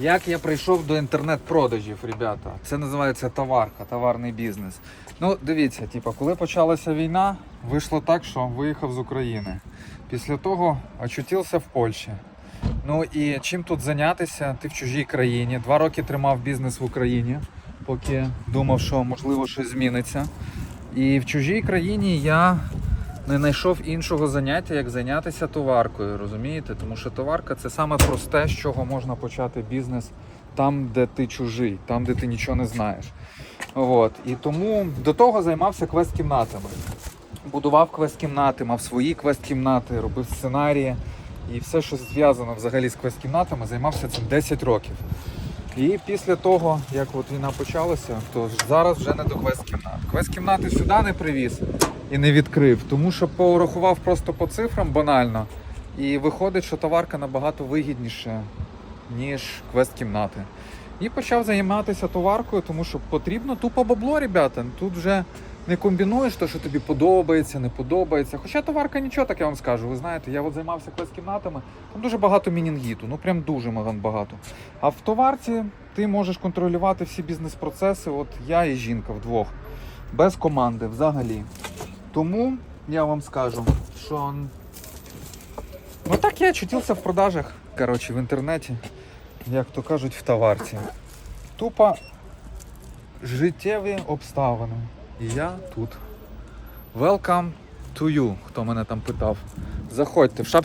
Як я прийшов до інтернет-продажів, ребята? Це називається товарка, товарний бізнес. Ну, дивіться, типу, коли почалася війна, вийшло так, що виїхав з України. Після того очутився в Польщі. Ну і чим тут зайнятися? Ти в чужій країні. Два роки тримав бізнес в Україні, поки думав, що можливо щось зміниться. І в чужій країні я не знайшов іншого заняття, як зайнятися товаркою, розумієте? Тому що товарка це саме просте, з чого можна почати бізнес там, де ти чужий, там, де ти нічого не знаєш. От. І тому до того займався квест-кімнатами. Будував квест-кімнати, мав свої квест-кімнати, робив сценарії. І все, що зв'язано взагалі з квест-кімнатами, займався цим 10 років. І після того, як от війна почалася, то зараз вже не до квест-кімнат. Квест-кімнати сюди не привіз і не відкрив, тому що порахував просто по цифрам банально. І виходить, що товарка набагато вигідніше, ніж квест-кімнати. І почав займатися товаркою, тому що потрібно тупо бабло, ребята. Тут вже не комбінуєш те, що тобі подобається, не подобається. Хоча товарка нічого, так я вам скажу. Ви знаєте, я от займався квест-кімнатами, там дуже багато мінінгіту, ну прям дуже багато. А в товарці ти можеш контролювати всі бізнес-процеси. От я і жінка вдвох, без команди взагалі. Тому я вам скажу, що ну так я очутився в продажах, коротше, в інтернеті, як то кажуть, в товарці. Тупо життєві обставини. І я тут. Welcome to you, хто мене там питав. Заходьте в шапці